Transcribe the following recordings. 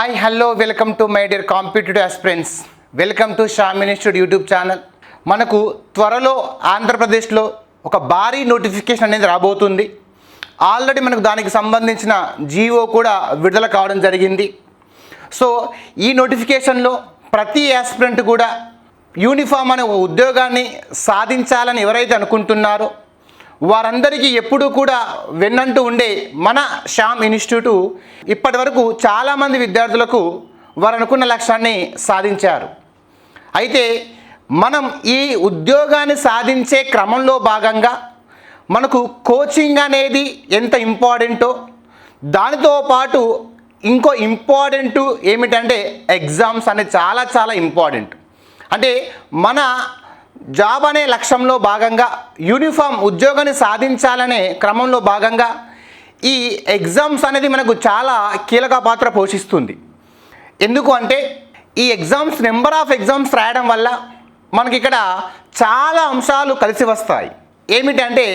Hi hello welcome to my dear competitive aspirants welcome to Sham institute YouTube channel మనకు త్వరలో ఆంధ్రప్రదేశ్లో ఒక భారీ నోటిఫికేషన్ అనేది రాబోతుంది. ఆల్రెడీ మనకు దానికి సంబంధించిన జీవో కూడా విడుదల కావడం జరిగింది. సో ఈ నోటిఫికేషన్లో ప్రతి ఆస్పిరెంట్ కూడా యూనిఫామ్ అనే ఉద్యోగాన్ని సాధించాలని ఎవరైతే అనుకుంటున్నారో వారందరికీ ఎప్పుడూ కూడా వెన్నంటూ ఉండే మన శ్యామ్ ఇన్స్టిట్యూటు ఇప్పటి వరకు చాలామంది విద్యార్థులకు వారు అనుకున్న లక్ష్యాన్ని సాధించారు. అయితే మనం ఈ ఉద్యోగాన్ని సాధించే క్రమంలో భాగంగా మనకు కోచింగ్ అనేది ఎంత ఇంపార్టెంటో దానితో పాటు ఇంకో ఇంపార్టెంట్ ఏమిటంటే ఎగ్జామ్స్ అనేది చాలా చాలా ఇంపార్టెంట్. అంటే మన జాబ్ అనే లక్ష్యంలో భాగంగా యూనిఫామ్ ఉద్యోగాన్ని సాధించాలనే క్రమంలో భాగంగా ఈ ఎగ్జామ్స్ అనేది మనకు చాలా కీలక పాత్ర పోషిస్తుంది. ఎందుకు అంటే ఈ ఎగ్జామ్స్ నెంబర్ ఆఫ్ ఎగ్జామ్స్ రాయడం వల్ల మనకి ఇక్కడ చాలా అంశాలు కలిసి వస్తాయి. ఏమిటంటే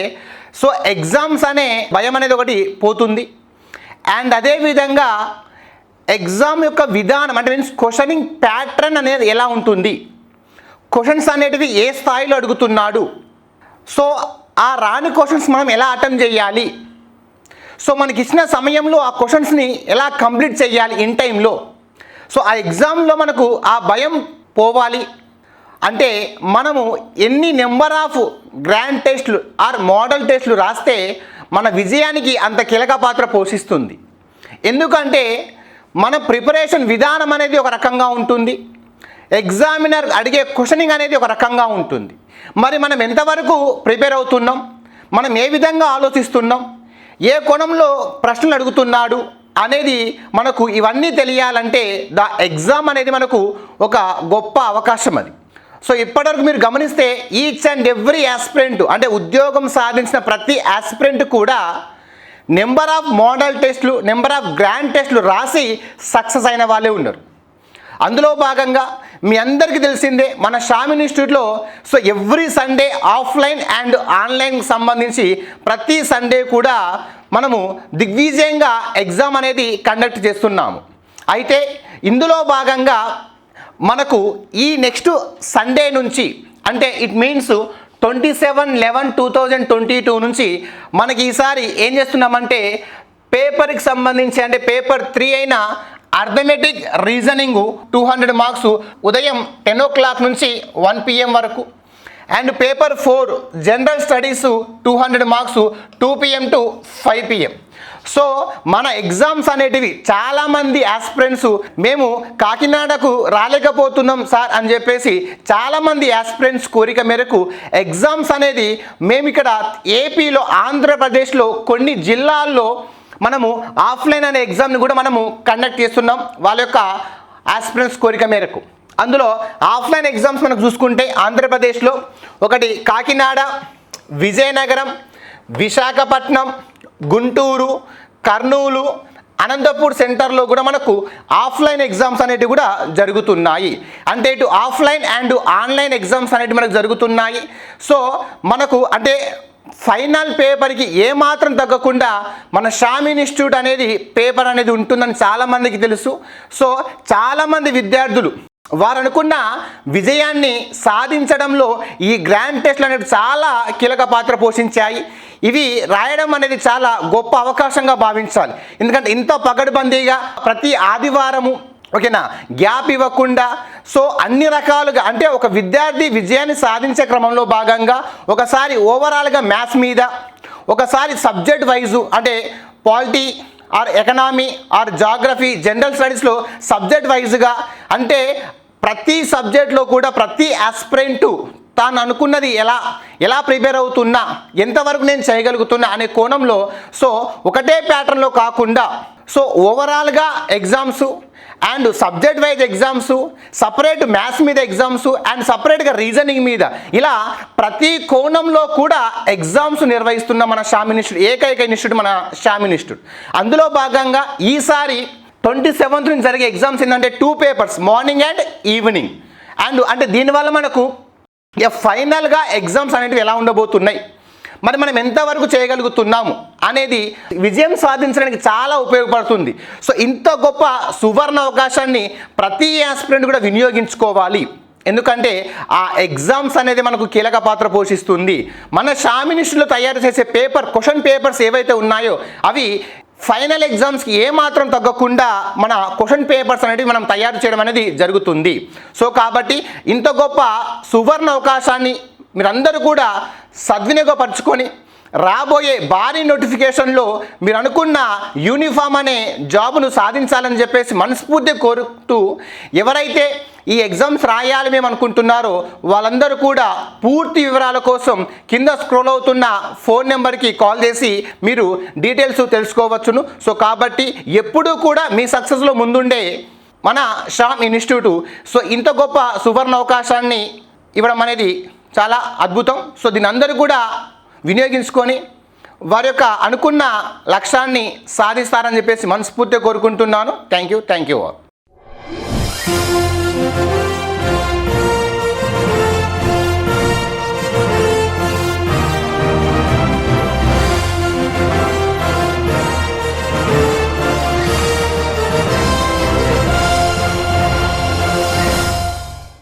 సో ఎగ్జామ్స్ అనే భయం అనేది ఒకటి పోతుంది. అండ్ అదేవిధంగా ఎగ్జామ్ యొక్క విధానం అంటే మీన్స్ క్వశ్చనింగ్ ప్యాటర్న్ అనేది ఎలా ఉంటుంది? క్వశ్చన్స్ అనేటివి ఏ స్థాయిలో అడుగుతున్నాడు? సో ఆ రాని క్వశ్చన్స్ మనం ఎలా అటెంప్ట్ చేయాలి? సో మనకి ఇచ్చిన సమయంలో ఆ క్వశ్చన్స్ని ఎలా కంప్లీట్ చేయాలి ఇన్ టైంలో సో ఆ ఎగ్జామ్లో మనకు ఆ భయం పోవాలి. అంటే మనము ఎన్ని నెంబర్ ఆఫ్ గ్రాండ్ టెస్ట్లు ఆర్ మోడల్ టెస్ట్లు రాస్తే మన విజయానికి అంత కీలక పాత్ర పోషిస్తుంది. ఎందుకంటే మన ప్రిపరేషన్ విధానం అనేది ఒక రకంగా ఉంటుంది. ఎగ్జామినర్ అడిగే క్వశ్చనింగ్ అనేది ఒక రకంగా ఉంటుంది. మరి మనం ఎంతవరకు ప్రిపేర్ అవుతున్నాం? మనం ఏ విధంగా ఆలోచిస్తున్నాం? ఏ కోణంలో ప్రశ్నలు అడుగుతున్నాడు? అనేది మనకు ఇవన్నీ తెలియాలంటే ద ఎగ్జామ్ అనేది మనకు ఒక గొప్ప అవకాశం అది. సో ఇప్పటివరకు మీరు గమనిస్తే ఈచ్ అండ్ ఎవ్రీ యాస్పిరెంట్ అంటే ఉద్యోగం సాధించిన ప్రతి యాస్పిరెంట్ కూడా నెంబర్ ఆఫ్ మోడల్ టెస్ట్లు నెంబర్ ఆఫ్ గ్రాండ్ టెస్ట్లు రాసి సక్సెస్ అయిన వాళ్ళే ఉన్నారు. అందులో భాగంగా మీ అందరికీ తెలిసిందే మన షామిన్ ఇన్స్టిట్యూట్లో so every Sunday offline and ఆన్లైన్కి సంబంధించి ప్రతి సండే కూడా మనము దిగ్విజయంగా ఎగ్జామ్ అనేది కండక్ట్ చేస్తున్నాము. అయితే ఇందులో భాగంగా మనకు ఈ నెక్స్ట్ సండే నుంచి అంటే it means twenty seven eleven two thousand twenty two నుంచి మనకి ఈసారి ఏం చేస్తున్నామంటే పేపర్కి సంబంధించి అంటే పేపర్ త్రీ అయిన arithmetic reasoning two hundred marks ఉదయం టెన్ ఓ క్లాక్ నుంచి వన్ పిఎం వరకు. And paper four general studies two hundred marks two PM to five PM so మన ఎగ్జామ్స్ అనేటివి చాలామంది యాస్పిరెంట్స్ మేము కాకినాడకు రాలేకపోతున్నాం సార్ అని చెప్పేసి చాలామంది యాస్పిరెంట్స్ కోరిక మేరకు ఎగ్జామ్స్ అనేది మేము ఇక్కడ ఏపీలో ఆంధ్రప్రదేశ్లో కొన్ని జిల్లాల్లో మనము ఆఫ్లైన్ అనే ఎగ్జామ్ని కూడా మనము కండక్ట్ చేస్తున్నాం వాళ్ళ యొక్క ఆస్పిరెంట్స్ కోరిక మేరకు. అందులో ఆఫ్లైన్ ఎగ్జామ్స్ మనకు చూసుకుంటే ఆంధ్రప్రదేశ్లో ఒకటి కాకినాడ విజయనగరం విశాఖపట్నం గుంటూరు కర్నూలు అనంతపూర్ సెంటర్లో కూడా మనకు ఆఫ్లైన్ ఎగ్జామ్స్ అనేటివి కూడా జరుగుతున్నాయి. అంటే ఇటు ఆఫ్లైన్ అండ్ ఆన్లైన్ ఎగ్జామ్స్ అనేటివి మనకు జరుగుతున్నాయి. సో మనకు అంటే ఫైనల్ పేపర్కి ఏమాత్రం తగ్గకుండా మన షామ్ ఇన్స్టిట్యూట్ అనేది పేపర్ అనేది ఉంటుందని చాలామందికి తెలుసు. సో చాలామంది విద్యార్థులు వారు అనుకున్న విజయాన్ని సాధించడంలో ఈ గ్రాండ్ టెస్ట్లు అనేవి చాలా కీలక పాత్ర పోషించాయి. ఇవి రాయడం అనేది చాలా గొప్ప అవకాశంగా భావించాలి. ఎందుకంటే ఇంత పగడుబందీగా ప్రతి ఆదివారము ఓకేనా? గ్యాప్ ఇవ్వకుండా సో అన్ని రకాలుగా అంటే ఒక విద్యార్థి విజయాన్ని సాధించే క్రమంలో భాగంగా ఒకసారి ఓవరాల్గా మ్యాథ్స్ మీద ఒకసారి సబ్జెక్ట్ వైజు అంటే polity or economy or geography general స్టడీస్లో సబ్జెక్ట్ వైజ్గా అంటే ప్రతి సబ్జెక్ట్లో కూడా ప్రతి ఆస్పిరెంటు తాను అనుకున్నది ఎలా ఎలా ప్రిపేర్ అవుతున్నా ఎంతవరకు నేను చేయగలుగుతున్నా అనే కోణంలో సో ఒకటే ప్యాటర్న్లో కాకుండా సో ఓవరాల్గా exams and subject wise exams separate maths మీద ఎగ్జామ్స్ అండ్ సపరేట్గా రీజనింగ్ మీద. ఇలా ప్రతి కోణంలో కూడా ఎగ్జామ్స్ నిర్వహిస్తున్న మన షామ్ ఏకైక ఇన్స్టిట్యూట్ మన షామ్ ఇన్స్టిట్యూట్ అందులో భాగంగా ఈసారి ట్వంటీ సెవెంత్ నుంచి జరిగే ఎగ్జామ్స్ ఏంటంటే two papers morning and evening and అంటే దీనివల్ల మనకు ఫైనల్గా ఎగ్జామ్స్ అనేటివి ఎలా ఉండబోతున్నాయి? మరి మనం ఎంతవరకు చేయగలుగుతున్నాము అనేది విజయం సాధించడానికి చాలా ఉపయోగపడుతుంది. సో ఇంత గొప్ప సువర్ణ అవకాశాన్ని ప్రతి ఆస్పిరెంట్ కూడా వినియోగించుకోవాలి. ఎందుకంటే ఆ ఎగ్జామ్స్ అనేది మనకు కీలక పాత్ర పోషిస్తుంది. మన షామినిస్టులు తయారు చేసే పేపర్ క్వశ్చన్ పేపర్స్ ఏవైతే ఉన్నాయో అవి ఫైనల్ ఎగ్జామ్స్కి ఏమాత్రం తగ్గకుండా మన క్వశ్చన్ పేపర్స్ అనేవి మనం తయారు చేయడం అనేది జరుగుతుంది. సో కాబట్టి ఇంత గొప్ప సువర్ణ అవకాశాన్ని మీరందరూ కూడా సద్వినియోగపరచుకొని రాబోయే భారీ నోటిఫికేషన్లో మీరు అనుకున్న యూనిఫామ్ అనే జాబును సాధించాలని చెప్పేసి మనస్ఫూర్తి కోరుతూ ఎవరైతే ఈ ఎగ్జామ్స్ రాయాలి మేము అనుకుంటున్నారో వాళ్ళందరూ కూడా పూర్తి వివరాల కోసం కింద స్క్రోల్ అవుతున్న ఫోన్ నెంబర్కి కాల్ చేసి మీరు డీటెయిల్స్ తెలుసుకోవచ్చును. సో కాబట్టి ఎప్పుడూ కూడా మీ సక్సెస్లో ముందుండే మన షామ్ ఇన్స్టిట్యూట్. సో ఇంత గొప్ప సువర్ణ అవకాశాన్ని ఇవ్వడం అనేది చాలా అద్భుతం. సో దీని అందరూ కూడా వినియోగించుకొని వారి యొక్క అనుకున్న లక్ష్యాన్ని సాధిస్తారని చెప్పేసి మనస్ఫూర్తిగా కోరుకుంటున్నాను. Thank you. Thank you